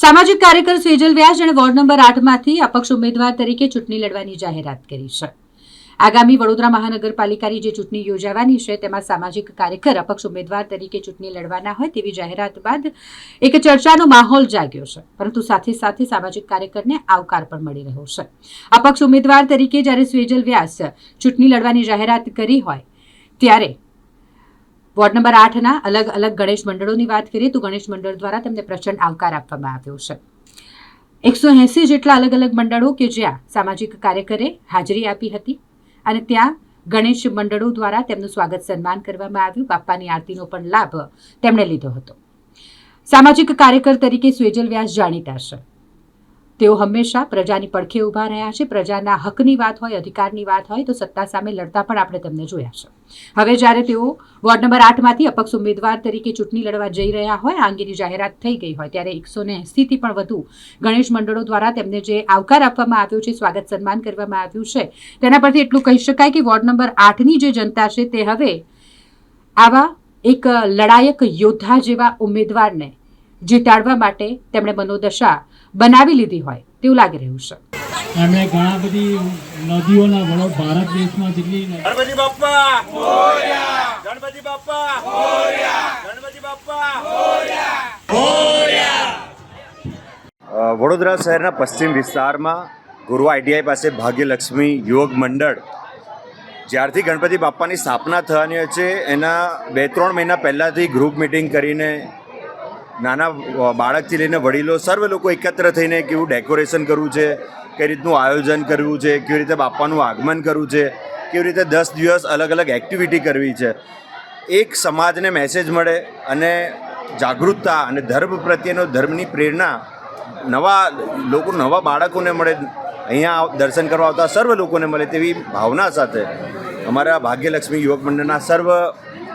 સામાજિક કાર્યકર સેજલ વ્યાસ અને વોર્ડ નંબર આઠમાંથી અપક્ષ ઉમેદવાર તરીકે ચૂંટણી લડવાની જાહેરાત કરી છે. આગામી વડોદરા મહાનગરપાલિકાની જે ચૂંટણી યોજાવાની છે, તેમાં સામાજિક કાર્યકર અપક્ષ ઉમેદવાર તરીકે ચૂંટણી લડવાના હોય તેવી જાહેરાત બાદ એક ચર્ચાનો માહોલ જાગ્યો છે. પરંતુ સાથે સાથે સામાજિક કાર્યકરને આવકાર પણ મળી રહ્યો છે. અપક્ષ ઉમેદવાર તરીકે જ્યારે સ્વેજલ વ્યાસ ચૂંટણી લડવાની જાહેરાત કરી હોય, ત્યારે વોર્ડ નંબર આઠના અલગ અલગ ગણેશ મંડળોની વાત કરીએ તો ગણેશ મંડળ દ્વારા તેમને પ્રચંડ આવકાર આપવામાં આવ્યો છે. એકસો એંસી જેટલા અલગ અલગ મંડળો કે જ્યાં સામાજિક કાર્યકરે હાજરી આપી હતી અને ત્યાં ગણેશ મંડળો દ્વારા તેમનું સ્વાગત સન્માન કરવામાં આવ્યું. બાપાની આરતીનો પણ લાભ તેમણે લીધો હતો. સામાજિક કાર્યકર તરીકે સ્વેજલ વ્યાસ જાણીતા છે. તેઓ હંમેશા પ્રજાની પડખે ઊભા રહ્યા છે. પ્રજાના હકની વાત હોય, અધિકારની વાત હોય, તો સત્તા સામે લડતા પણ આપણે તેમને જોયા છે. હવે જ્યારે તેઓ વોર્ડ નંબર આઠમાંથી અપક્ષ ઉમેદવાર તરીકે ચૂંટણી લડવા જઈ રહ્યા હોય, આ અંગેની જાહેરાત થઈ ગઈ હોય, ત્યારે એકસો ને એંસીથી પણ વધુ ગણેશ મંડળો દ્વારા તેમને જે આવકાર આપવામાં આવ્યો છે, સ્વાગત સન્માન કરવામાં આવ્યું છે, તેના પરથી એટલું કહી શકાય કે વોર્ડ નંબર આઠની જે જનતા છે, તે હવે આવા એક લડાયક યોદ્ધા જેવા ઉમેદવારને જીતાડવા માટે તેમણે મનોદશા બનાવી લીધી હોય તેવું લાગી રહ્યું છે. એમણે ઘણા બધી નદીઓના વડો ભારત દેશમાં જેટલી ગણપતિ બાપા ગણપતિ બાપા ગણપતિ બાપા વડોદરા શહેરના પશ્ચિમ વિસ્તારમાં ગુરુ આઈટીઆઈ પાસે ભાગ્યલક્ષ્મી યુવક મંડળ. જ્યારથી ગણપતિ બાપ્પાની સ્થાપના થવાની હોય છે એના બે ત્રણ મહિના પહેલાંથી ગ્રુપ મિટિંગ કરીને નાના બાળકથી લઈને વડીલો સર્વ લોકો એકત્ર થઈને કેવું ડેકોરેશન કરવું છે, કઈ રીતનું આયોજન કરવું છે, કેવી રીતે બાપાનું આગમન કરવું છે, કેવી રીતે દસ દિવસ અલગ અલગ એક્ટિવિટી કરવી છે. એક સમાજને મેસેજ મળે અને જાગૃતતા અને ધર્મ પ્રત્યેનો ધર્મની પ્રેરણા નવા લોકો, નવા બાળકોને મળે, અહીંયા દર્શન કરવા આવતા સર્વ લોકોને મળે તેવી ભાવના સાથે અમારા ભાગ્યલક્ષ્મી યુવક મંડળના સર્વ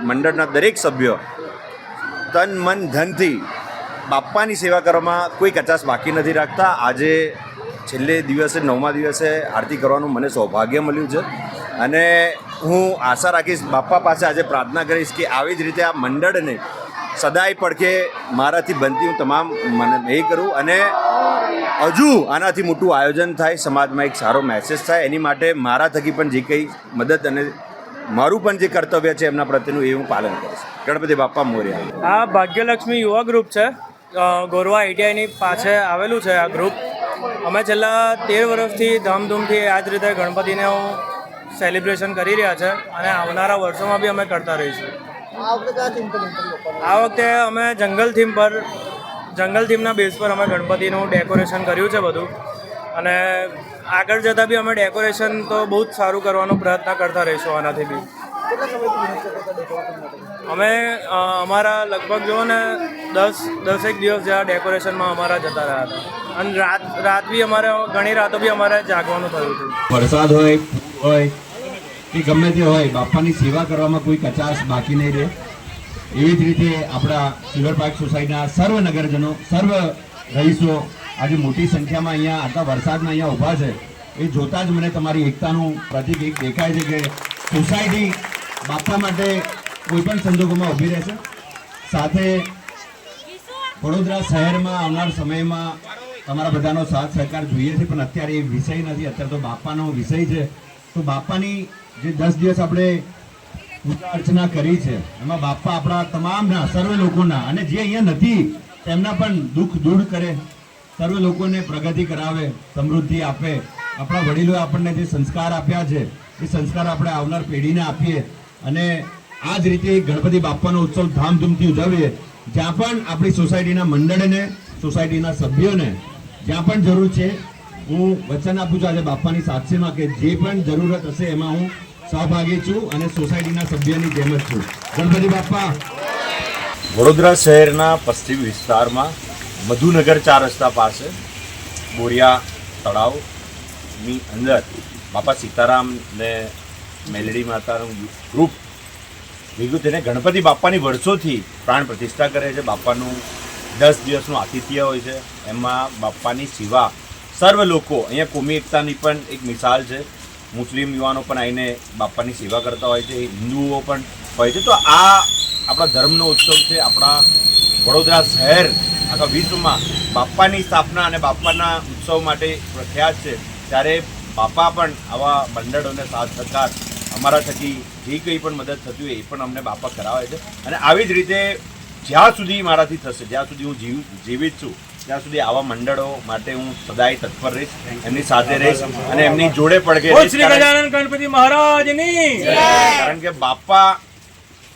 મંડળના દરેક સભ્યો તન મન ધનથી બાપ્પાની સેવા કરવામાં કોઈ કચાશ બાકી નથી રાખતા. આજે છેલ્લે દિવસે, નવમા દિવસે આરતી કરવાનું મને સૌભાગ્ય મળ્યું છે. અને હું આશા રાખીશ, બાપ્પા પાસે આજે પ્રાર્થના કરીશ કે આવી જ રીતે આ મંડળને સદાય પડખે મારાથી બનતી હું તમામ મને એ કરું. અને હજુ આનાથી મોટું આયોજન થાય, સમાજમાં એક સારો મેસેજ થાય, એની માટે મારા થકી પણ જે કંઈ મદદ અને મારું પણ જે કર્તવ્ય છે એમના પ્રત્યેનું એ હું પાલન કરીશ. ગણપતિ બાપ્પા મોર્યા. આ ભાગ્યલક્ષ્મી યુવા ગ્રુપ છે. ગોરવા આઈટીઆઈની પાછે આવેલું છે આ ગ્રુપ અમે છેલ્લા તેર વર્ષથી ધામધૂમથી આ જ રીતે ગણપતિને સેલિબ્રેશન કરી રહ્યા છે અને આવનારા વર્ષોમાં બી અમે કરતા રહીશું. આ વખતે અમે જંગલ થીમ પર, જંગલ થીમના બેઝ પર અમે ગણપતિનું ડેકોરેશન કર્યું છે બધું. અને આગળ જતાં બી અમે ડેકોરેશન તો બહુ જ સારું કરવાનો પ્રયત્ન કરતા રહીશું આનાથી બી. અમે અમારા લગભગ જો ને દસ, દસેક દિવસ જેવા ડેકોરેશનમાં અમારા જતા રહ્યા હતા. અને રાત રાત બી અમારે, ઘણી રાતો બી અમારે જાગવાનું થયું હતું. વરસાદ હોય હોય, કે ગમે તે હોય, બાપાની સેવા કરવામાં કોઈ કચાશ બાકી નહીં રહે. એવી જ રીતે આપણા સિલ્વર પાર્ક સોસાયટીના સર્વ નગરજનો, સર્વ રહીશો આજે મોટી સંખ્યામાં અહીંયા આટલા વરસાદમાં અહીંયા ઊભા છે. એ જોતા જ મને તમારી એકતાનું પ્રતિક એક દેખાય છે કે સોસાયટી બાપા માટે કોઈ પણ સંજોગોમાં ઊભી રહેશે. સાથે વડોદરા શહેરમાં આવનાર સમયમાં તમારા બધાનો સાથ સહકાર જોઈએ છે, પણ અત્યારે એ વિષય નથી. અત્યારે તો બાપાનો વિષય છે. તો બાપાની જે દસ દિવસ આપણે પૂજા અર્ચના કરી છે, એમાં બાપા આપણા તમામના, સર્વ લોકોના અને જે અહીંયા નથી, તેમના પણ દુઃખ દૂર કરે, સર્વ લોકોને પ્રગતિ કરાવે, સમૃદ્ધિ આપે. આપણા વડીલોએ આપણને જે સંસ્કાર આપ્યા છે, એ સંસ્કાર આપણે આવનાર પેઢીને આપીએ. અને આ જ રીતે ગણપતિ બાપાનો ઉત્સવ ધામધૂમથી ઉજવીએ. જ્યાં પણ આપણી સોસાયટીના મંડળને, સોસાયટીના સભ્યોને જ્યાં પણ જરૂર છે, હું વચન આપું છું આજે બાપાની સાક્ષીમાં કે જે પણ જરૂરત હશે એમાં હું સહભાગી છું અને સોસાયટીના સભ્યની જેમ જ છું. ગણપતિ બાપા. વડોદરા શહેરના પશ્ચિમ વિસ્તારમાં મધુનગર ચાર રસ્તા પાસે બોરિયા તળાવની અંદર બાપા સીતારામ ને મેલડી માતાનું ગ્રુપ ભેગું તેને ગણપતિ બાપાની વર્ષોથી પ્રાણ પ્રતિષ્ઠા કરે છે. બાપાનું દસ દિવસનું આતિથ્ય હોય છે. એમાં બાપાની સેવા સર્વ લોકો, અહીંયા કોમી એકતાની પણ એક મિસાલ છે. મુસ્લિમ યુવાનો પણ આવીને બાપાની સેવા કરતા હોય છે. હિન્દુઓ પણ હોય છે. તો આ આપણા ધર્મનો ઉત્સવ છે. આપણા વડોદરા શહેર, આખા વિશ્વમાં બાપ્પાની સ્થાપના અને બાપ્પાના ઉત્સવ માટે પ્રખ્યાત છે. ત્યારે બાપા પણ આવા મંડળોને સાથ સહકાર અમારા થકી જે કંઈ પણ મદદ થતી હોય એ પણ અમને બાપા કરાવે છે. અને આવી જ રીતે જ્યાં સુધી મારાથી થશે જ્યાં સુધી હું જીવ જીવિત છું ત્યાં સુધી આવા મંડળો માટે હું સદાય તત્પર રહીશ એમની સાથે રહીશ અને એમની જોડે પડગે શ્રી કારણ- ગજાનન ગણપતિ મહારાજની. કારણ કે બાપા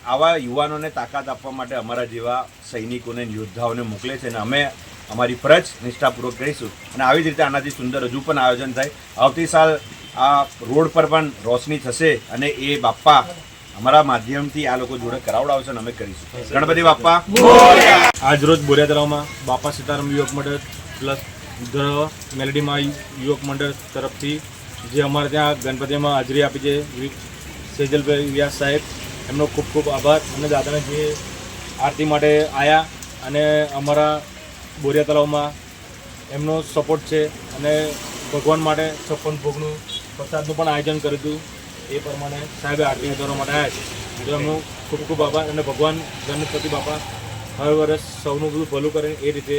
આવા યુવાનોને તાકાત આપવા માટે અમારા જેવા સૈનિકોને યોદ્ધાઓને મોકલે છે અને અમે અમારી ફરજ નિષ્ઠાપૂર્વક કરીશું અને આવી જ રીતે આનાથી સુંદર હજુ પણ આયોજન થાય. આવતી સાલ આ રોડ પર પણ રોશની થશે અને એ બાપ્પા અમારા માધ્યમથી આ લોકો જોડે કરાવડાવશે અને અમે કરીશું. ગણપતિ બાપ્પા. આજ રોજ બોરિયા તળાવમાં બાપા સીતારામ યુવક મંડળ પ્લસ ધ મેલેડીમાં યુવક મંડળ તરફથી જે અમારે ત્યાં ગણપતિમાં હાજરી આપી છે સેજલભાઈ વ્યાસ સાહેબ, એમનો ખૂબ ખૂબ આભાર અને દાદાને જે આરતી માટે આવ્યા અને અમારા બોરિયા તળાવમાં એમનો સપોર્ટ છે અને ભગવાન માટે છપ્પન ભોગનું પ્રસાદનું પણ આયોજન કર્યું હતું. એ પ્રમાણે સાહેબે આરતી કરવા માટે આવ્યા છે એમનો ખૂબ ખૂબ આભાર અને ભગવાન ગણપતિ બાપા હર વર્ષ સૌનું બધું ભલું કરે એ રીતે